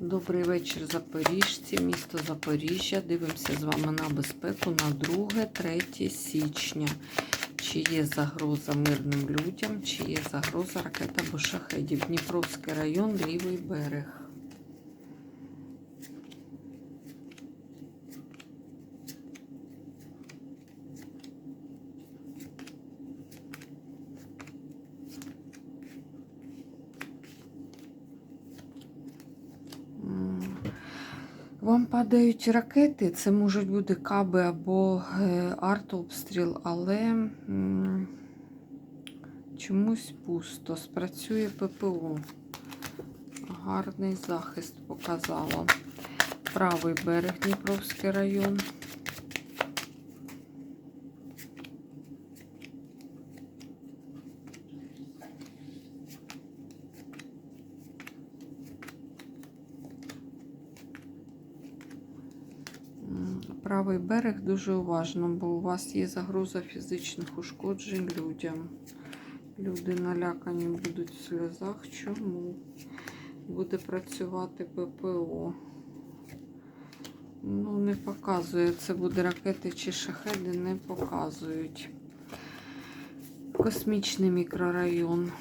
Добрий вечір, запоріжці, місто Запоріжжя. Дивимося з вами на безпеку на 2-3 січня. Чи є загроза мирним людям, чи є загроза ракет або шахедів. Дніпровський район, лівий берег. Вам падають ракети, це можуть бути каби або е, артобстріл, але чомусь пусто. Спрацює ППО. Гарний захист показала. Правий берег Дніпровський район. Правий берег дуже уважно, бо у вас є загроза фізичних ушкоджень людям. Люди налякані будуть в сльозах. Чому? Буде працювати ППО. Ну, не показує. Це буде ракети чи шахеди, не показують. Космічний мікрорайон.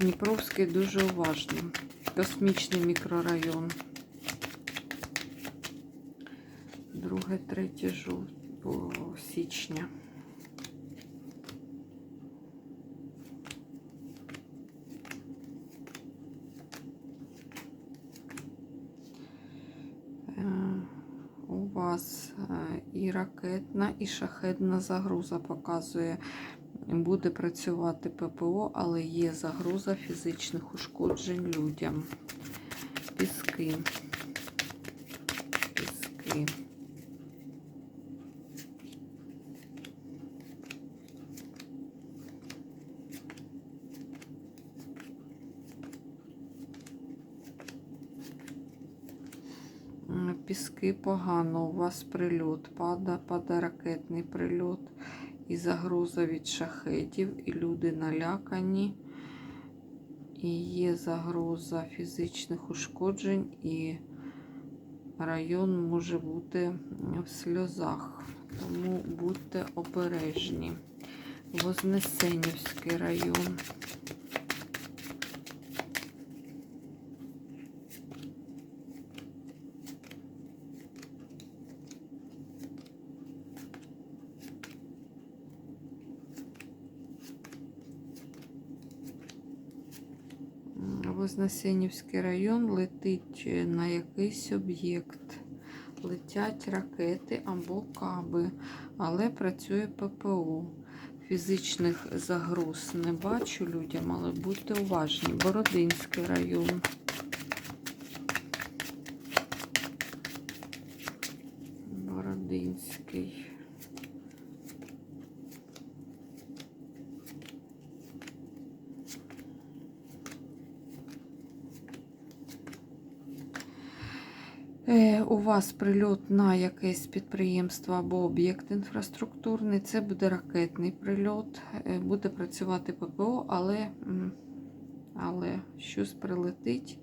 Дніпровський дуже уважно. Космічний мікрорайон. 2-3 жовтого січня. Е, У вас е, і ракетна, і шахедна загроза показує. Буде працювати ППО, але є загроза фізичних ушкоджень людям. Піски. Піски. М, погано, у вас прильот, пада, пада ракетний прильот і загроза від шахетів, і люди налякані, і є загроза фізичних ушкоджень, і район може бути в сльозах. Тому будьте обережні. Вознесенівський район. Вознесенівський район летить на якийсь об'єкт. Летять ракети або каби, але працює ППО. Фізичних загроз не бачу людям, але будьте уважні. Бородинський район. Бородинський. Е, У вас прильот на якесь підприємство або об'єкт інфраструктурний, це буде ракетний прильот, Е, буде працювати ППО, але, але щось прилетить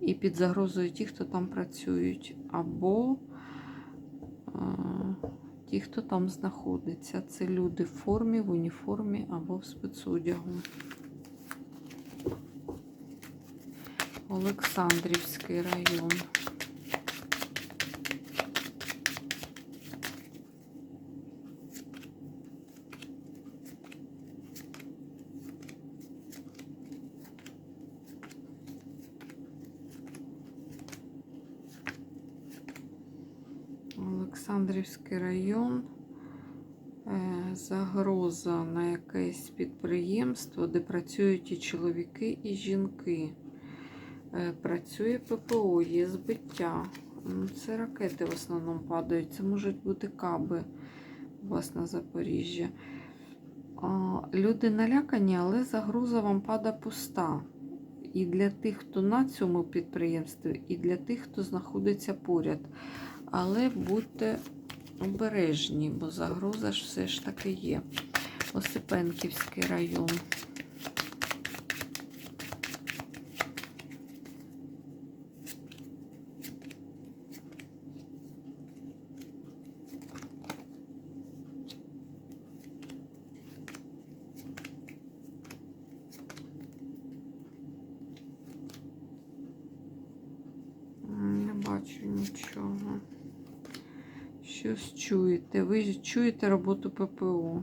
і під загрозою ті, хто там працюють, або е, ті, хто там знаходиться. Це люди в формі, в уніформі або в спецодягу. Олександрівський район. Олександрівський район. Е, Загроза на якесь підприємство, де працюють і чоловіки, і жінки. Е, Працює ППО, є збиття. Це ракети в основному падають. Це можуть бути каби у на Запоріжжя. Люди налякані, але загроза вам пада пуста. І для тих, хто на цьому підприємстві, і для тих, хто знаходиться поряд. Але будьте обережні, бо загроза ж все ж таки є. Осипенківський район. 2-3 жовтого. бачу нічого. Щось чуєте. Ви чуєте роботу ППО.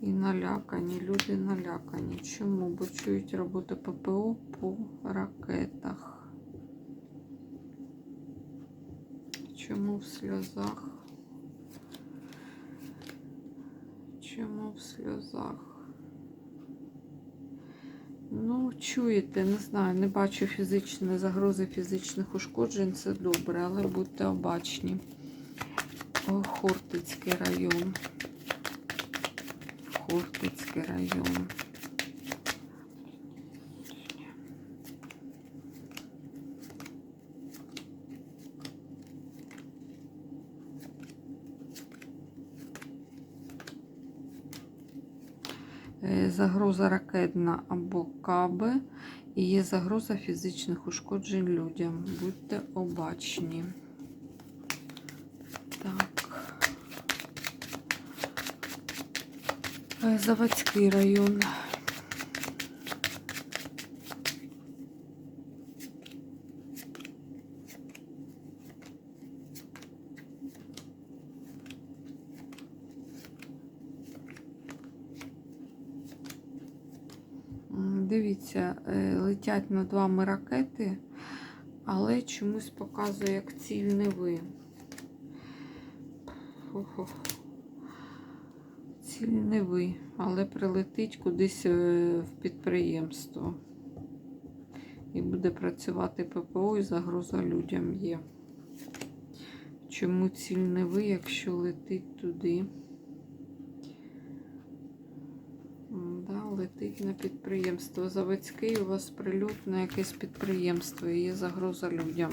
І налякані. Люди налякані. Чому? Бо чують роботу ППО по ракетах. Чому в сльозах? Чому в сльозах? Ну, чуєте, не знаю, не бачу фізичної загрози фізичних ушкоджень, це добре, але будьте обачні. Хортицький район. Хортицький район. Е, Загроза ракетна або каби. І є загроза фізичних ушкоджень людям. Будьте обачні. Так. Е, Заводський район. Дивіться, е, летять над вами ракети, але чомусь показує, як ціль не ви. Фу-фу. Ціль не ви, але прилетить кудись е, в підприємство. І буде працювати ППО і загроза людям є. Чому ціль не ви, якщо летить туди? Да, летить на підприємство. Заводський у вас прильот на якесь підприємство і є загроза людям.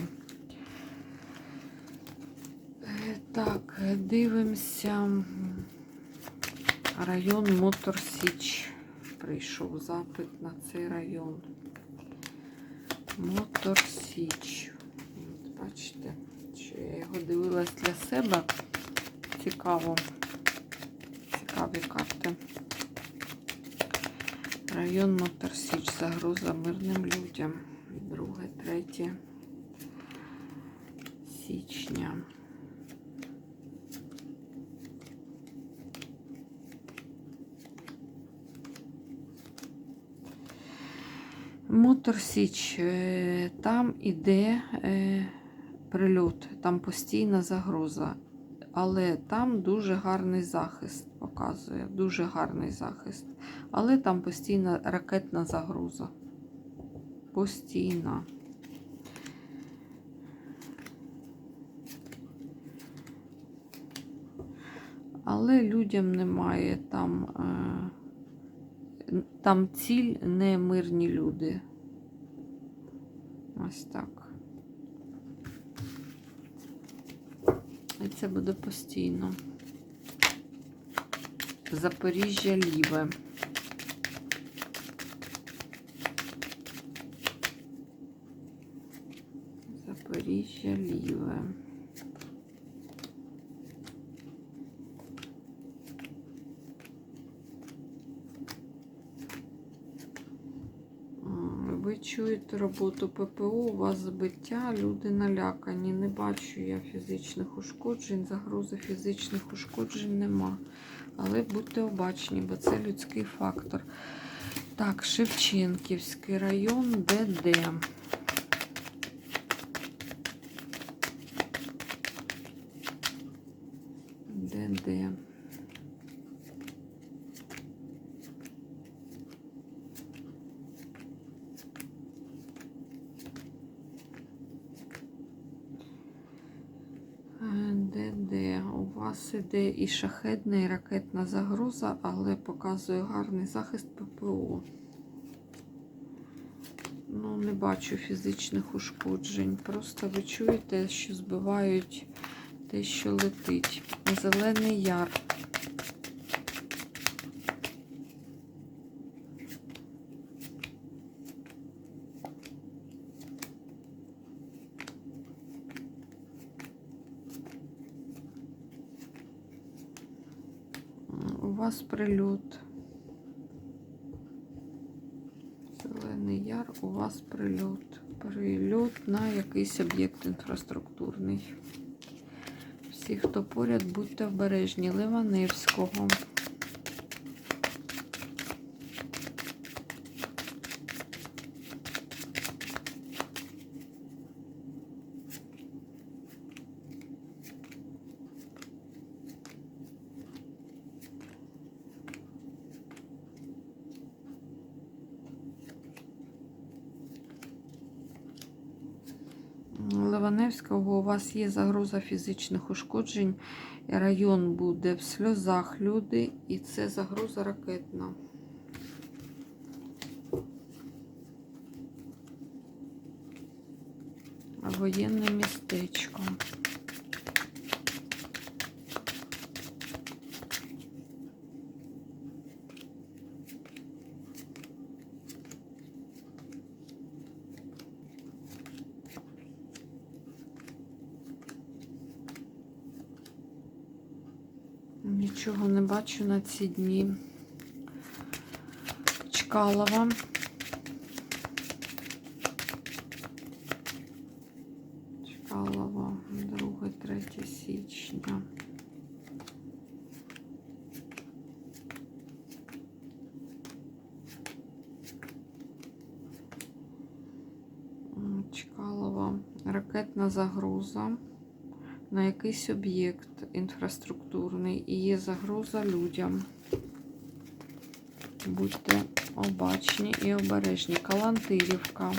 Дивимося. Район Мотор Січ. Прийшов запит на цей район. Мотор Січ. От, бачите, що я його дивилась для себе. Цікаво. Цікаві карти. Район Мотор Січ. Загроза мирним людям. 2-3 січня. Мотор Січ, е, там іде е, прильот, там постійна загроза, але там дуже гарний захист показує, дуже гарний захист. Але там постійна ракетна загроза. Постійна. Але людям немає там. Е, там ціль не мирні люди. Ось так. І це буде постійно. Запоріжжя ліве. Запоріжжя ліве. М, Чуєте роботу ППО, у вас збиття, люди налякані. Не бачу я фізичних ушкоджень, загрози фізичних ушкоджень нема. Але будьте обачні, бо це людський фактор. Так, Шевченківський район. ДД. Е, ДД. Іде і шахедна, і ракетна загроза, але показує гарний захист ППО. Ну, не бачу фізичних ушкоджень. Просто ви чуєте, що збивають те, що летить. Зелений яр. Вас прильот. Зелений яр, у вас прильот. Прильот на якийсь об'єкт інфраструктурний. Всі, хто поряд, будьте обережні. Ливаневського. Ливаневського у вас є загроза фізичних ушкоджень. Район буде в сльозах люди, і це загроза ракетна. Воєнне містечко. Нічого не бачу на ці дні. Чкалова. Чкалова, 2-3 січня. Чкалова, ракетна загроза на якийсь об'єкт інфраструктурний і є загроза людям. Будьте обачні і обережні. Калантирівка.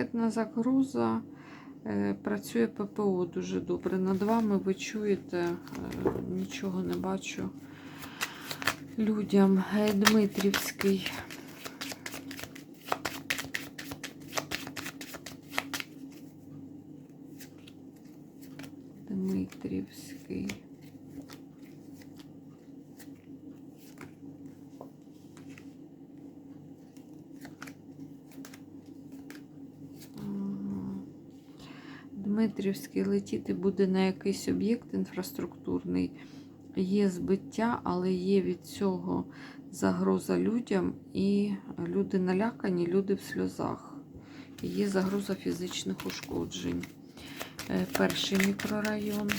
М, Шахетна загроза. Е, Працює ППО дуже добре. Над вами ви чуєте, е, нічого не бачу людям. Е, Дмитрівський. Дмитрівський. Ага. Дмитрівський летіти буде на якийсь об'єкт інфраструктурний. Є збиття, але є від цього загроза людям, і люди налякані, люди в сльозах. Є загроза фізичних ушкоджень. Е, Перший мікрорайон.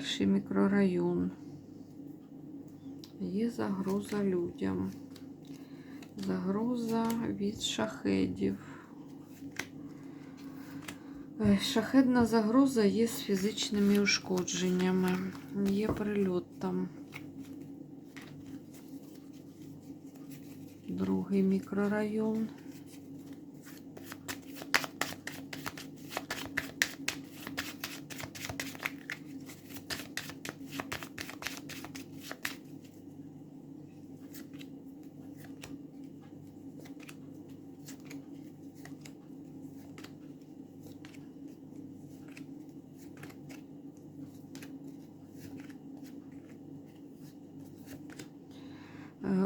Перший мікрорайон. Є загроза людям. Загроза від шахедів. Е, Шахедна загроза є з фізичними ушкодженнями. Є прильот там. Другий мікрорайон.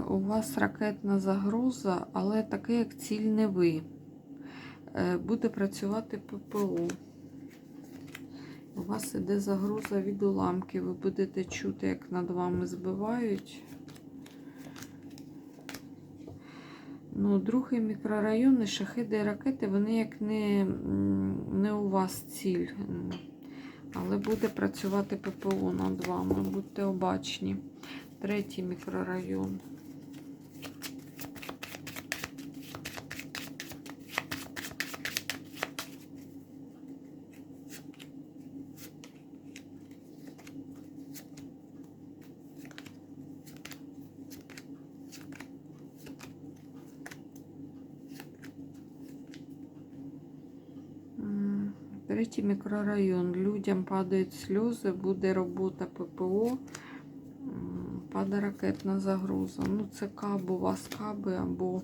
У вас ракетна загроза, але таке, як ціль не ви. Е, Буде працювати ППО. У вас іде загроза від уламків. Ви будете чути, як над вами збивають. Ну, другий мікрорайон і шахиди і ракети, вони як не, не у вас ціль. Але буде працювати ППО над вами. Будьте обачні. Третій мікрорайон. Третій мікрорайон. Людям падають сльози, буде робота ППО. Падає ракетна загроза. Ну, це каб, вас каби або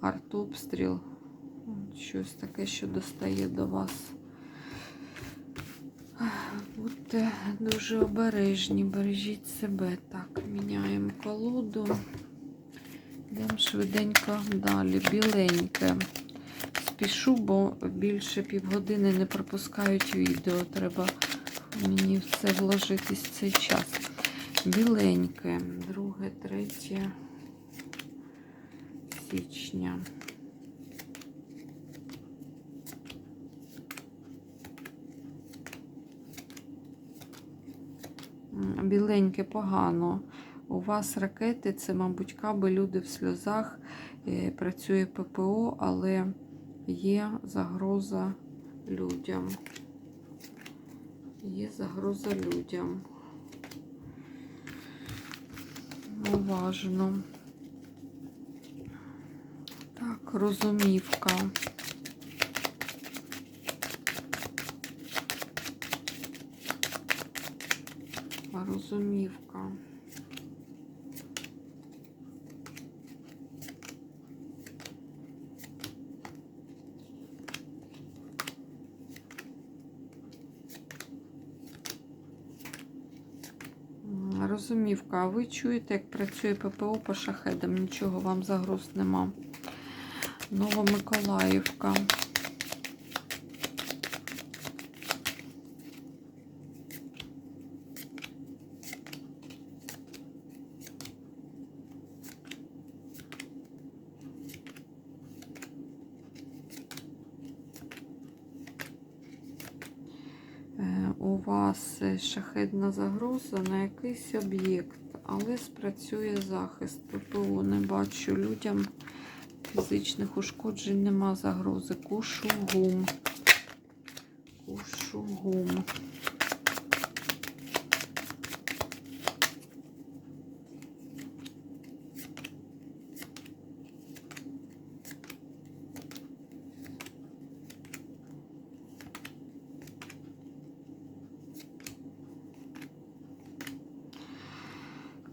артобстріл. Щось таке, що достає до вас. Будьте дуже обережні, бережіть себе. Так, міняємо колоду. Йдемо швиденько далі. Біленьке. Спішу, бо більше півгодини не пропускають відео. Треба мені все вложитись в цей час. Біленьке, 2, 3 січня. Біленьке погано. У вас ракети, це, мабуть, каби, люди в сльозах, е, працює ППО, але є загроза людям. Є загроза людям. Уважно. Так, розумівка. Розумівка. Розумівка, а ви чуєте, як працює ППО по шахедам? Нічого вам загроз нема. Новомиколаївка. Е, У вас е, шахедна загроза на якийсь об'єкт, але спрацює захист. ППО не бачу людям фізичних ушкоджень нема загрози. Кушу гум. Кушу гум.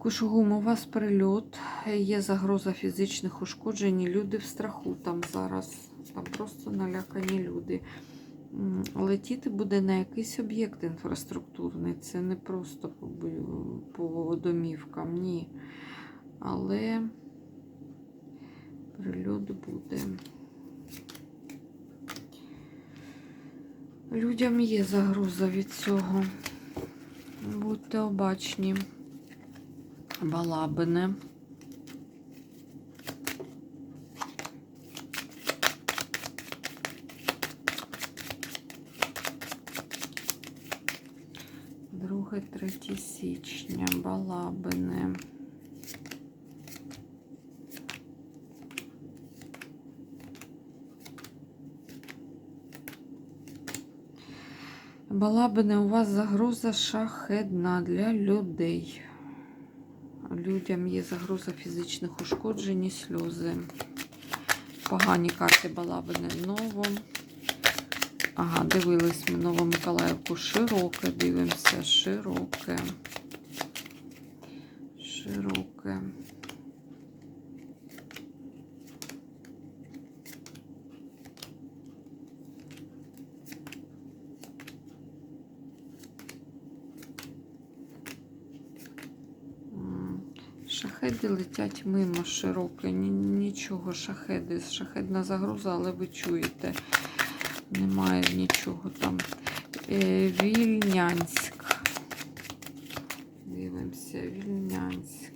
Кушугум, у вас прильот, є загроза фізичних ушкоджень. Люди в страху там зараз. Там просто налякані люди. Летіти буде на якийсь об'єкт інфраструктурний. Це не просто по домівкам, ні. Але прильот буде. Людям є загроза від цього. Будьте обачні. Балабине. Друге, 3 січня. Балабине. Балабине, у вас загроза шахедна для людей. Людям є загроза фізичних ушкоджень і сльози. Погані карти Балабини ново. Ага, дивились ми Новомиколаївку. Широке, дивимося, широке. Широке. Шахеди летять мимо широке, нічого, шахеди, шахедна загроза, але ви чуєте, немає нічого там. Е, Вільнянськ. Дивимося, Вільнянськ.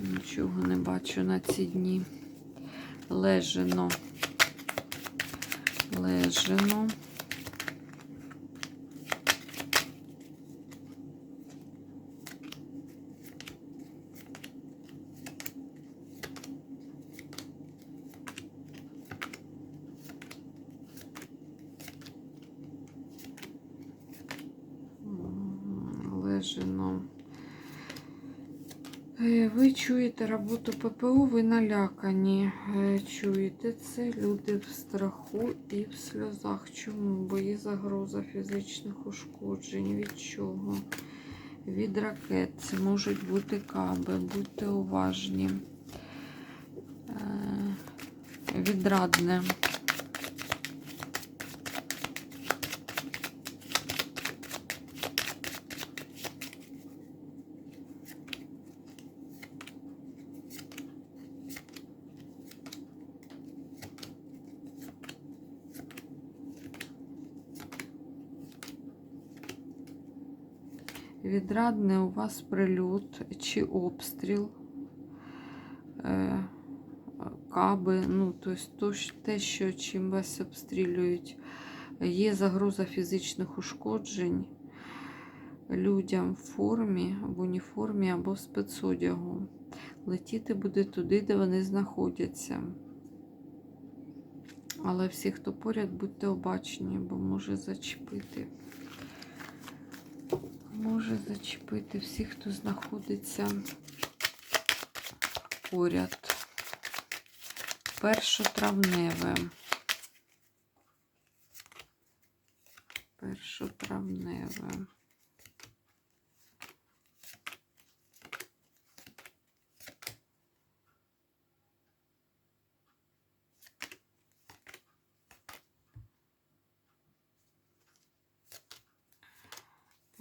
Нічого не бачу на ці дні. Лежино. М, Лежино. Е, Ви чуєте роботу ППО, ви налякані. Це люди в страху і в сльозах. Чому? Бо є загроза фізичних ушкоджень. Від чого? Від ракет. Це можуть бути каби. Будьте уважні. Е, Відрадне. Відрадне у вас прильот чи обстріл, е, каби, ну, тобто те, що чим вас обстрілюють. Є загроза фізичних ушкоджень людям в формі, в уніформі або в спецодягу. Летіти буде туди, де вони знаходяться. Але всі, хто поряд, будьте обачні, бо може зачепити. Може зачепити всіх, хто знаходиться поряд. Першотравневе. Першотравневе.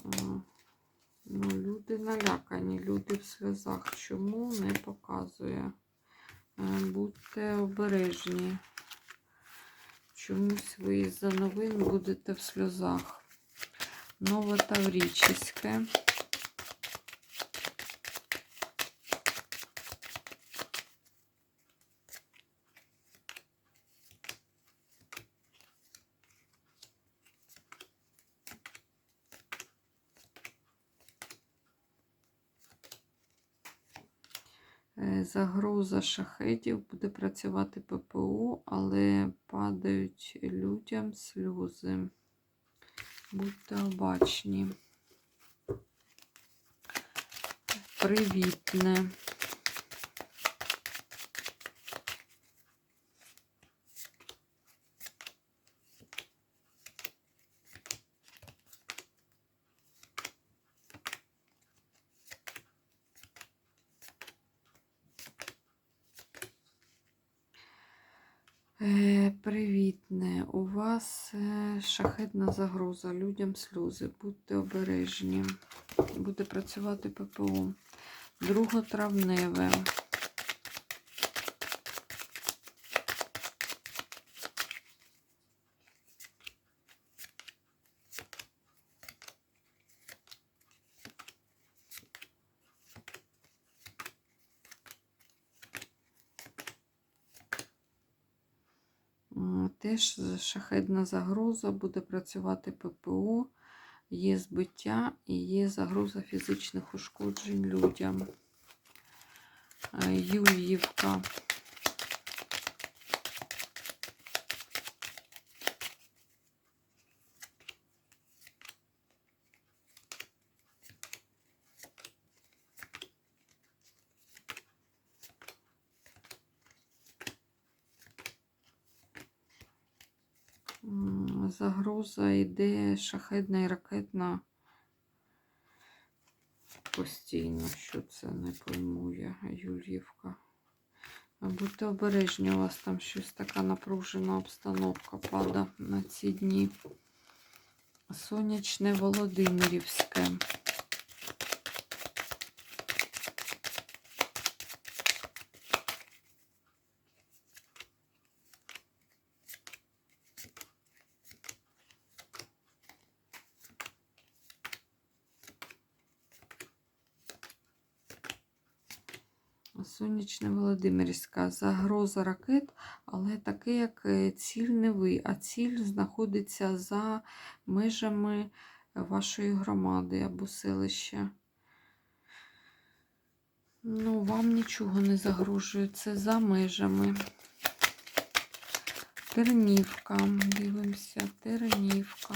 М, Ну, люди налякані, сльозах. Чому не показує? Е, Будьте обережні. Чомусь ви із-за новин будете в сльозах. Новотаврічське. Загроза шахетів буде працювати ППО, але падають людям сльози. Будьте обачні. Привітне. Привітне. У вас е, шахетна загроза, людям сльози. Будьте обережні. Буде працювати ППО. Друготравневе. М, Теж шахедна загроза, буде працювати ППО, є збиття і є загроза фізичних ушкоджень людям. Е, Загроза йде шахедна і ракетна постійно. Що це не пойму я. Будьте обережні, у вас там щось така напружена обстановка пада на ці дні. Сонячне Володимирівське. Сонячне Володимирська. Загроза ракет, але таке, як е, ціль не ви, а ціль знаходиться за межами вашої громади або селища. Ну, вам нічого не загрожує, це за межами. Тернівка. Дивимося, Тернівка.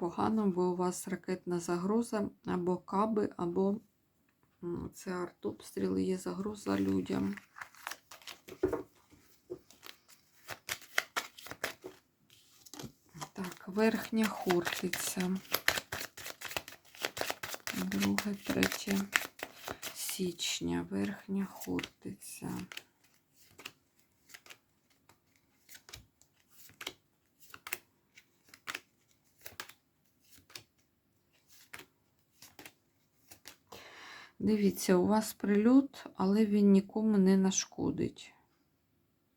Погано, бо у вас ракетна загроза або каби, або це артобстріли, є загроза людям. Так, верхня хортиця. Друге, третє січня. Верхня хортиця. Дивіться, у вас прильот, але він нікому не нашкодить.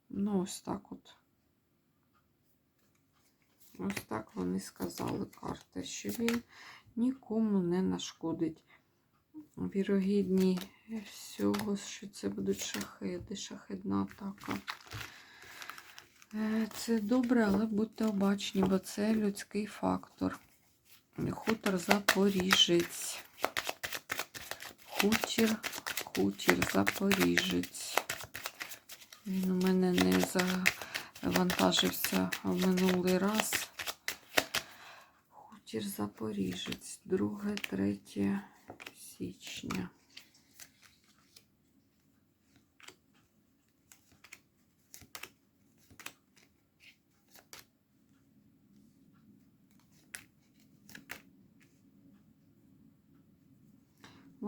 Ну, ось так от. Ось так вони сказали карти, що він нікому не нашкодить. Вірогідні всього, що це будуть шахеди, шахедна атака. Е, Це добре, але будьте обачні, бо це людський фактор. Хутор Запоріжець. Хутір, хутір Запоріжець. Він у мене не завантажився в минулий раз. Хутір Запоріжець, 2-3 січня.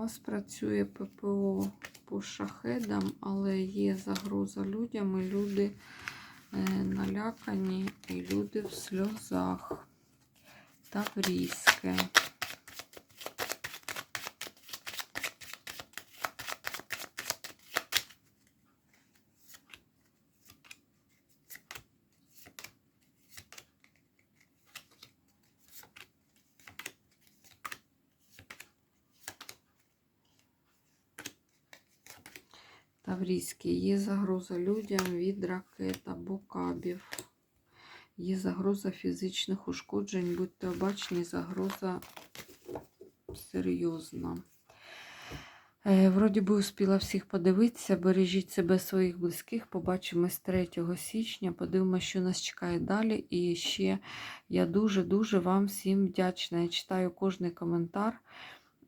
Вас працює ППО по шахедам, але є загроза людям, і люди е, налякані, і люди в сльозах. Таврійське. Таврійський. Є загроза людям від ракет або кабів. Є загроза фізичних ушкоджень. Будьте обачні, загроза серйозна. Е, Вроді би успіла всіх подивитися. Бережіть себе своїх близьких. Побачимось 3 січня. Подивимося, що нас чекає далі. І ще я дуже-дуже вам всім вдячна. Я читаю кожний коментар.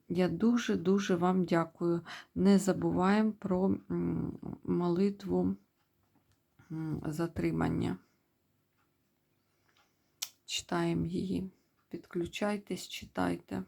Я дуже-дуже вам дякую. Не забуваємо про молитву затримання. Читаємо її. Підключайтесь, читайте.